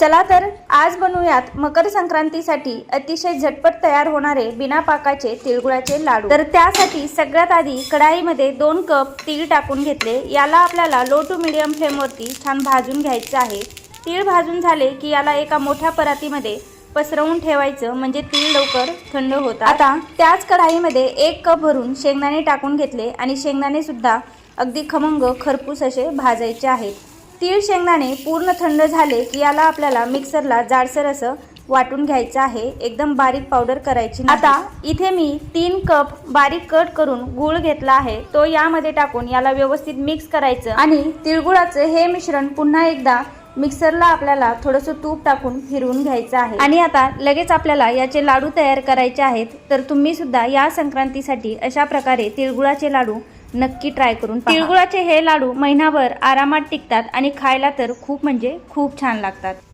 चला तर आज बनवूयात मकर संक्रांतीसाठी अतिशय झटपट तयार होणारे बिना पाकाचे तिळगुळाचे लाडू. तर त्यासाठी सगळ्यात आधी कढाईमध्ये दोन कप तीळ टाकून घेतले. याला आपल्याला लो टू मिडियम फ्लेमवरती छान भाजून घ्यायचं आहे. तीळ भाजून झाले की याला एका मोठ्या परातीमध्ये पसरवून ठेवायचं म्हणजे तीळ लवकर थंड होतं आता त्याच कढाईमध्ये एक कप भरून शेंगदाणे टाकून घेतले आणि शेंगदाणे सुद्धा अगदी खमंग खरपूस असे भाजायचे आहेत. तीळ शेंगदाणे पूर्ण थंड झाले की याला आपल्याला मिक्सरला जाडसर असं वाटून घ्यायचं आहे. एकदम बारीक पावडर करायची आता इथे मी तीन कप बारीक कट करून गूळ घेतला आहे. तो यामध्ये टाकून याला व्यवस्थित मिक्स करायचं आणि तिळगुळाचं हे मिश्रण पुन्हा एकदा मिक्सरला आपल्याला थोडंसं तूप टाकून फिरवून घ्यायचं आहे. आणि आता लगेच आपल्याला याचे लाडू तयार करायचे आहेत. तर तुम्ही सुद्धा या संक्रांतीसाठी अशा प्रकारे तिळगुळाचे लाडू नक्की ट्राय करून तिळगुळाचे हे लाडू महिनाभर आरामात टिकतात आणि खायला तर खूप म्हणजे खूप छान लागतात.